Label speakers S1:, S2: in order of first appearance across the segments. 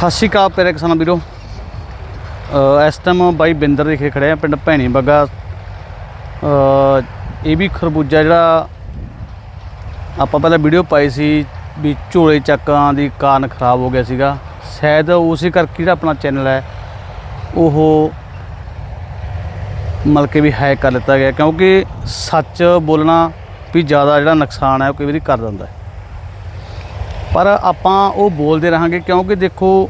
S1: ਸਤਿ ਸ਼੍ਰੀ ਅਕਾਲ ਪਿਆਰੇ ਕਿਸਾਨ ਵੀਰੋ। ਇਸ ਟਾਈਮ ਬਾਈ ਬਿੰਦਰ ਦੇ ਖੇ ਖੜੇ ਆ, ਪਿੰਡ ਭੈਣੀ ਬੱਗਾ। ਇਹ ਵੀ ਖਰਬੂਜਾ ਜਿਹੜਾ ਆਪਾਂ ਪਹਿਲਾਂ ਵੀਡੀਓ ਪਾਈ ਸੀ ਵੀ ਝੋਲੇ ਚੱਕਾਂ ਦੀ ਕਾਰਨ ਖਰਾਬ ਹੋ ਗਿਆ ਸੀਗਾ। ਸ਼ਾਇਦ ਉਸੇ ਕਰਕੇ ਜਿਹੜਾ ਆਪਣਾ ਚੈਨਲ ਹੈ, ਉਹ ਮਤਲਬ ਕਿ ਵੀ ਹੈਕ ਕਰ ਲਿੱਤਾ ਗਿਆ। ਕਿਉਂਕਿ ਸੱਚ ਬੋਲਣਾ ਵੀ ਜ਼ਿਆਦਾ ਜਿਹੜਾ ਨੁਕਸਾਨ ਹੈ, ਉਹ ਕਈ ਵਾਰੀ ਕਰ ਦਿੰਦਾ ਹੈ। ਪਰ ਆਪਾਂ ਉਹ ਬੋਲਦੇ ਰਹਾਂਗੇ ਕਿਉਂਕਿ ਦੇਖੋ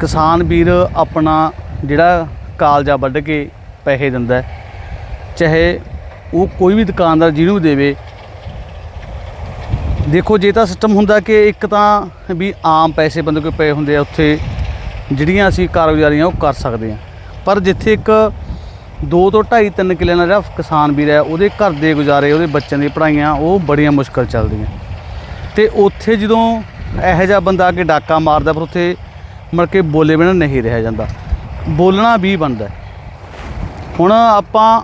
S1: ਕਿਸਾਨ ਵੀਰ ਆਪਣਾ ਜਿਹੜਾ ਕਾਲਜਾ ਵੱਢ ਕੇ ਪੈਸੇ ਦਿੰਦਾ ਚਾਹੇ ਉਹ ਕੋਈ ਵੀ ਦੁਕਾਨਦਾਰ ਜਿਹਨੂੰ ਦੇਵੇ। ਦੇਖੋ ਜੇ ਤਾਂ ਸਿਸਟਮ ਹੁੰਦਾ ਕਿ ਇੱਕ ਤਾਂ ਵੀ ਆਮ ਪੈਸੇ ਬੰਦੇ ਕੋਲ ਪਏ ਹੁੰਦੇ ਆ ਉੱਥੇ, ਜਿਹੜੀਆਂ ਅਸੀਂ ਕਾਰਗੁਜ਼ਾਰੀਆਂ ਉਹ ਕਰ ਸਕਦੇ ਆ ਪਰ ਜਿੱਥੇ ਇੱਕ 2 ਤੋਂ 2.5 3 ਕਿੱਲੇ ਨਾਲ ਜਿਹੜਾ ਕਿਸਾਨ ਵੀਰ ਹੈ, ਉਹਦੇ ਘਰ ਦੇ ਗੁਜ਼ਾਰੇ, ਉਹਦੇ ਬੱਚਿਆਂ ਦੀ ਪੜ੍ਹਾਈਆਂ, ਉਹ ਬੜੀਆਂ ਮੁਸ਼ਕਲ ਚੱਲਦੀਆਂ। ਤੇ ਉੱਥੇ ਜਦੋਂ ਇਹੋ ਜਿਹਾ ਬੰਦਾ ਆ ਕੇ ਡਾਕਾ ਮਾਰਦਾ ਪਰ ਉੱਥੇ ਮੜ ਕੇ ਬੋਲੇ ਬਿਨਾਂ ਨਹੀਂ ਰਿਹਾ ਜਾਂਦਾ। ਬੋਲਣਾ ਵੀ ਬਣਦਾ। ਹੁਣ ਆਪਾਂ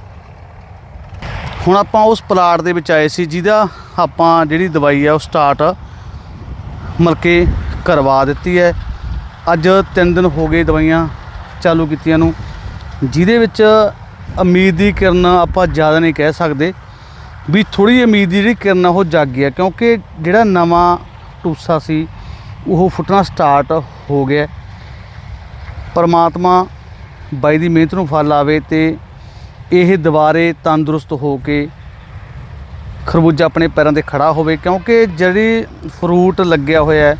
S1: ਹੁਣ ਆਪਾਂ ਉਸ ਪਲਾਟ ਦੇ ਵਿੱਚ ਆਏ ਸੀ, ਜਿਹਦਾ ਆਪਾਂ ਜਿਹੜੀ ਦਵਾਈ ਹੈ ਉਹ ਸਟਾਰਟ ਮਤਲਬ ਕਿ ਕਰਵਾ ਦਿੱਤੀ ਹੈ। ਅੱਜ 3 ਦਿਨ ਹੋ ਗਏ ਦਵਾਈਆਂ ਚਾਲੂ ਕੀਤੀਆਂ ਨੂੰ। ਜਿਹਦੇ ਵਿੱਚ ਉਮੀਦ ਦੀ ਕਿਰਨ ਆਪਾਂ ਜ਼ਿਆਦਾ ਨਹੀਂ ਕਹਿ ਸਕਦੇ। ਵੀ ਥੋੜੀ ਉਮੀਦ ਦੀ ਜਿਹੜੀ ਕਿਰਨ ਆ ਉਹ ਜਾਗ ਗਈ ਹੈ, ਕਿਉਂਕਿ ਜਿਹੜਾ ਨਵਾਂ ਟੂਸਾ ਸੀ, ਉਹ ਫੁੱਟਣਾ ਸਟਾਰਟ ਹੋ ਗਿਆ ਪਰਮਾਤਮਾ ਬਾਈ ਦੀ ਮਿਹਨਤ ਨੂੰ ਫਲ ਆਵੇ ਤੇ ਇਹ ਦੁਬਾਰੇ ਤੰਦਰੁਸਤ ਹੋ ਕੇ ਖਰਬੂਜਾ ਆਪਣੇ ਪੈਰਾਂ ਤੇ ਖੜਾ ਹੋਵੇ, ਕਿਉਂਕਿ ਜਿਹੜੀ ਫਰੂਟ ਲੱਗਿਆ ਹੋਇਆ ਹੈ,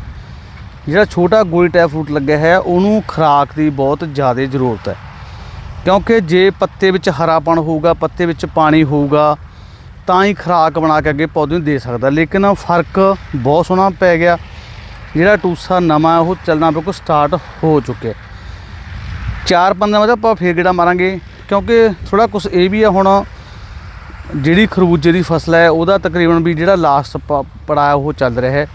S1: ਜਿਹੜਾ ਛੋਟਾ ਗੋਲੀ ਟਾਈਪ ਫਰੂਟ ਲੱਗਿਆ ਹੈ, ਉਹਨੂੰ ਖੁਰਾਕ ਦੀ ਬਹੁਤ ਜ਼ਿਆਦਾ ਜ਼ਰੂਰਤ ਹੈ। ਕਿਉਂਕਿ ਜੇ ਪੱਤੇ ਵਿੱਚ ਹਰਾਪਣ ਹੋਊਗਾ, ਪੱਤੇ ਵਿੱਚ ਪਾਣੀ ਹੋਊਗਾ ਤਾਂ ਹੀ ਖੁਰਾਕ ਬਣਾ ਕੇ ਅੱਗੇ ਪੌਦੇ ਨੂੰ ਦੇ ਸਕਦਾ। ਲੇਕਿਨ ਫ਼ਰਕ ਬਹੁਤ ਸੋਹਣਾ ਪੈ ਗਿਆ। ਜਿਹੜਾ ਟੂਸਾ ਨਵਾਂ ਉਹ ਚੱਲਣਾ ਬਿਲਕੁਲ ਸਟਾਰਟ ਹੋ ਚੁੱਕਿਆ। ਚਾਰ ਪੰਦਰਾਂ ਵਜੇ ਆਪਾਂ ਫੇਰ ਗੇੜਾ ਮਾਰਾਂਗੇ, ਕਿਉਂਕਿ ਥੋੜਾ ਕੁਝ ਇਹ ਵੀ ਆ ਹੁਣ, ਜਿਹੜੀ ਖਰਬੂਜੇ ਦੀ ਫਸਲ ਹੈ, ਉਹਦਾ ਤਕਰੀਬਨ ਵੀ ਜਿਹੜਾ ਲਾਸਟ ਪੜਾਅ ਉਹ ਚੱਲ ਰਿਹਾ ਹੈ।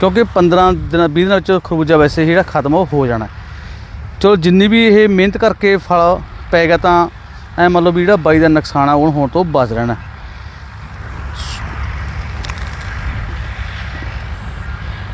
S1: ਕਿਉਂਕਿ 15 ਦਿਨਾਂ 20 ਦਿਨਾਂ ਵਿੱਚ ਖਰਬੂਜਾ ਵੈਸੇ ਹੀ ਜਿਹੜਾ ਖਤਮ ਉਹ ਹੋ ਜਾਣਾ। ਚਲੋ ਜਿੰਨੀ ਵੀ ਇਹ ਮਿਹਨਤ ਕਰਕੇ ਫਲ ਪੈ ਗਿਆ ਤਾਂ ਐ ਮੰਨ ਲਓ ਵੀ ਜਿਹੜਾ ਬਾਈ ਦਾ ਨੁਕਸਾਨ ਆ, ਉਹ ਹੋਣ ਤੋਂ ਬਚ ਰਹਿਣਾ।